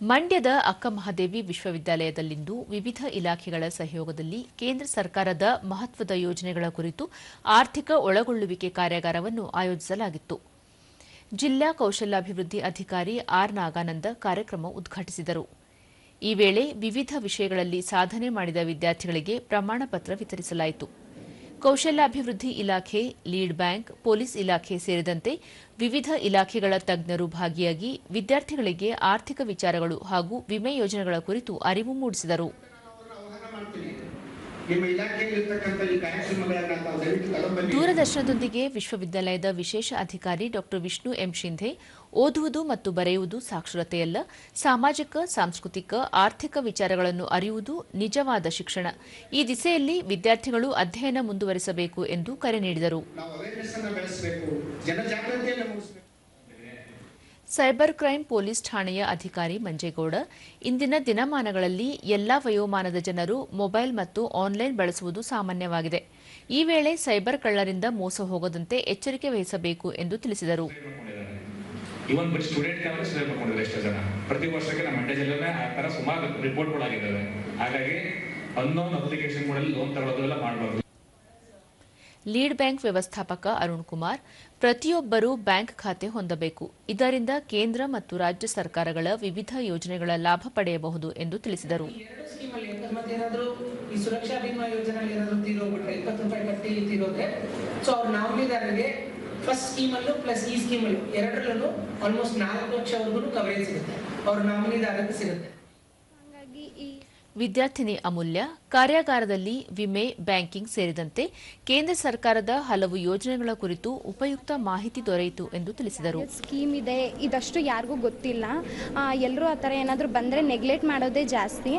ಮಂಡ್ಯದ ಅಕ್ಕಮಹಾದೇವಿ ವಿಶ್ವವಿದ್ಯಾಲಯದಲ್ಲಿಂದು ವಿವಿಧ ಇಲಾಖೆಗಳ ಸಹಯೋಗದಲ್ಲಿ ಕೇಂದ್ರ ಸರ್ಕಾರದ ಮಹತ್ವದ ಯೋಜನೆಗಳ ಕುರಿತು ಆರ್ಥಿಕ ಒಳಗೊಳ್ಳುವಿಕೆ ಕಾರ್ಯಾಗಾರವನ್ನು ಆಯೋಜಿಸಲಾಗಿತ್ತು. ಜಿಲ್ಲಾ ಕೌಶಲ್ಯಾಭಿವೃದ್ಧಿ ಅಧಿಕಾರಿ ಆರ್ ನಾಗಾನಂದ ಕಾರ್ಯಕ್ರಮ ಉದ್ಘಾಟಿಸಿದರು. ಈ ವೇಳೆ ವಿವಿಧ ವಿಷಯಗಳಲ್ಲಿ ಸಾಧನೆ ಮಾಡಿದ ವಿದ್ಯಾರ್ಥಿಗಳಿಗೆ ಪ್ರಮಾಣ ಪತ್ರ ವಿತರಿಸಲಾಯಿತು. ಕೌಶಲ್ಯಾಭಿವೃದ್ಧಿ ಇಲಾಖೆ, ಲೀಡ್ ಬ್ಯಾಂಕ್, ಪೊಲೀಸ್ ಇಲಾಖೆ ಸೇರಿದಂತೆ ವಿವಿಧ ಇಲಾಖೆಗಳ ತಜ್ಞರು ಭಾಗಿಯಾಗಿ ವಿದ್ಯಾರ್ಥಿಗಳಿಗೆ ಆರ್ಥಿಕ ವಿಚಾರಗಳು ಹಾಗೂ ವಿಮೆ ಯೋಜನೆಗಳ ಕುರಿತು ಅರಿವು ಮೂಡಿಸಿದರು. ದೂರದರ್ಶನದೊಂದಿಗೆ ವಿಶ್ವವಿದ್ಯಾಲಯದ ವಿಶೇಷ ಅಧಿಕಾರಿ ಡಾ. ವಿಷ್ಣು ಎಂ. ಶಿಂಧೆ ಓದುವುದು ಮತ್ತು ಬರೆಯುವುದು ಸಾಕ್ಷರತೆಯಲ್ಲ. ಸಾಮಾಜಿಕ ಸಾಂಸ್ಕೃತಿಕ ಆರ್ಥಿಕ ವಿಚಾರಗಳನ್ನು ಅರಿಯುವುದು ನಿಜವಾದ ಶಿಕ್ಷಣ. ಈ ದಿಸೆಯಲ್ಲಿ ವಿದ್ಯಾರ್ಥಿಗಳು ಅಧ್ಯಯನ ಮುಂದುವರಿಸಬೇಕು ಎಂದು ಕರೆ ನೀಡಿದರು. ಸೈಬರ್ ಕ್ರೈಂ ಪೊಲೀಸ್ ಠಾಣೆಯ ಅಧಿಕಾರಿ ಮಂಜೇಗೌಡ, ಇಂದಿನ ದಿನಮಾನಗಳಲ್ಲಿ ಎಲ್ಲಾ ವಯೋಮಾನದ ಜನರು ಮೊಬೈಲ್ ಮತ್ತು ಆನ್ಲೈನ್ ಬಳಸುವುದು ಸಾಮಾನ್ಯವಾಗಿದೆ. ಈ ವೇಳೆ ಸೈಬರ್ ಕಳ್ಳರಿಂದ ಮೋಸ ಹೋಗದಂತೆ ಎಚ್ಚರಿಕೆ ವಹಿಸಬೇಕು ಎಂದು ತಿಳಿಸಿದರು. ಹಾಗಾಗಿ ಲೋನ್ ಲೀಡ್ ಬ್ಯಾಂಕ್ ವ್ಯವಸ್ಥಾಪಕ ಅರುಣ್ ಕುಮಾರ್ ಪ್ರತಿಯೊಬ್ಬರೂ ಬ್ಯಾಂಕ್ ಖಾತೆ ಹೊಂದಬೇಕು. ಇದರಿಂದ ಕೇಂದ್ರ ಮತ್ತು ರಾಜ್ಯ ಸರ್ಕಾರಗಳ ವಿವಿಧ ಯೋಜನೆಗಳ ಲಾಭ ಪಡೆಯಬಹುದು ಎಂದು ತಿಳಿಸಿದರು. ಫಸ್ಟ್ ಸ್ಕೀಮಲ್ಲೂ ಪ್ಲಸ್ ಈ ಸ್ಕೀಮಲ್ಲೂ ಎರಡರಲ್ಲೂ ಆಲ್ಮೋಸ್ಟ್ ನಾಲ್ಕು ಲಕ್ಷವರೆಗೂ ಕವರೇಜ್ ಸಿಗುತ್ತೆ. ಅವ್ರ ನಾಮಿನಿದಾರರಿಗೆ ಸಿಗುತ್ತೆ. ಹಾಗಾಗಿ ಈ ವಿದ್ಯಾರ್ಥಿನಿ ಅಮೂಲ್ಯ, ಕಾರ್ಯಾಗಾರದಲ್ಲಿ ವಿಮೆ, ಬ್ಯಾಂಕಿಂಗ್ ಸೇರಿದಂತೆ ಕೇಂದ್ರ ಸರ್ಕಾರದ ಹಲವು ಯೋಜನೆಗಳ ಕುರಿತು ಉಪಯುಕ್ತ ಮಾಹಿತಿ ದೊರೆಯಿತು ಎಂದು ತಿಳಿಸಿದರು. ಸ್ಕೀಮ್ ಇದೆ? ಇದಷ್ಟು ಯಾರಿಗೂ ಗೊತ್ತಿಲ್ಲ. ಎಲ್ಲರೂ ಆ ಥರ ಏನಾದರೂ ಬಂದರೆ ನೆಗ್ಲೆಕ್ಟ್ ಮಾಡೋದೇ ಜಾಸ್ತಿ.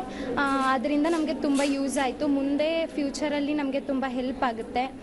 ಅದರಿಂದ ನಮಗೆ ತುಂಬ ಯೂಸ್ ಆಯಿತು. ಮುಂದೆ ಫ್ಯೂಚರಲ್ಲಿ ನಮಗೆ ತುಂಬ ಹೆಲ್ಪ್ ಆಗುತ್ತೆ.